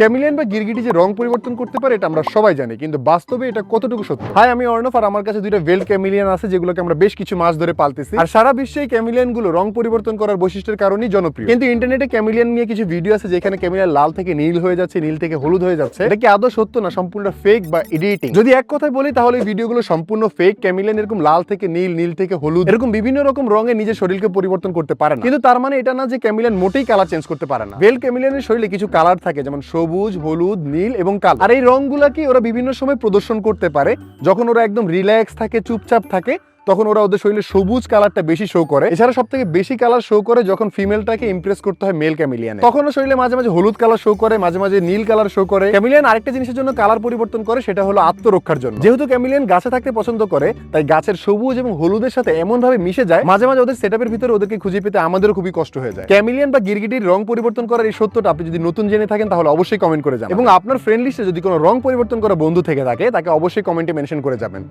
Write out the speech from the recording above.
ক্যামিলিয়ান বা গিরগিটি যে রং পরিবর্তন করতে পারে, এটা আমরা সবাই জানি, কিন্তু বাস্তবে এটা কতটুকু সত্যি? হাই, আমি অর্ণব আর আমার কাছে দুইটা ভেল ক্যামিলিয়ান আছে, যেগুলোকে আমরা বেশ কিছু মাস ধরে পালতেছি। আর সারা বিশ্বে ক্যামিলিয়ানগুলো রং পরিবর্তন করার বৈশিষ্ট্যের কারণেই জনপ্রিয়। কিন্তু ইন্টারনেটে ক্যামিলিয়ান নিয়ে কিছু ভিডিও আছে, যেখানে ক্যামিলিয়ান লাল থেকে নীল হয়ে যাচ্ছে, নীল থেকে হলুদ হয়ে যাচ্ছে। এটা কি আদৌ সত্য না সম্পূর্ণ ফেক বা এডিটিং যদি এক কথায় বলি, তাহলে এই ভিডিওগুলো সম্পূর্ণ ফেক ক্যামিলিয়ান এরকম লাল থেকে নীল নীল থেকে হলুদ, এরকম বিভিন্ন রকম রঙে নিজের শরীরকে পরিবর্তন করতে পারে না। কিন্তু তার মানে এটা না যে ক্যামিলিয়ান মোটেই কালার চেঞ্জ করতে পারে না। বেল ক্যামিলিয়ানের শরীরে কিছু কালার থাকে, যেমন সবুজ হলুদ, নীল এবং কালো। আর এই রংগুলা কি ওরা বিভিন্ন সময় প্রদর্শন করতে পারে? যখন ওরা একদম রিল্যাক্স থাকে, চুপচাপ থাকে তখন ওরা ওদের শরীরে সবুজ কালারটা বেশি শো করে। এছাড়া সব থেকে বেশি কালার শো করে যখন ফিমেলটাকে ইমপ্রেস করতে হয় মেল ক্যামিলিয়ান তখন শরীরে মাঝে মাঝে হলুদ কালার শো করে, মাঝে মাঝে নীল কালার শো করে। ক্যামিলিয়ান আরেকটা জিনিসের জন্য কালার পরিবর্তন করে, সেটা হলো আত্মরক্ষার জন্য। যেহেতু ক্যামিলিয়ান গাছে থাকতে পছন্দ করে, তাই গাছের সবুজ এবং হলুদের সাথে এমন ভাবে মিশে যায়, মাঝে মাঝে ওদের সেটআপের ভিতরে ওদেরকে খুঁজে পেতে আমাদেরও খুবই কষ্ট হয়ে যায়। ক্যামিলিয়ান বা গিরগিটির রং পরিবর্তন করার এই সত্যটা আপনি যদি নতুন জেনে থাকেন, তাহলে অবশ্যই কমেন্ট করে যাবেন এবং আপনার ফ্রেন্ড লিস্টে যদি কোনো রং পরিবর্তন করা বন্ধু থেকে থাকে, তাকে অবশ্যই কমেন্টে মেনশন করে যাবেন।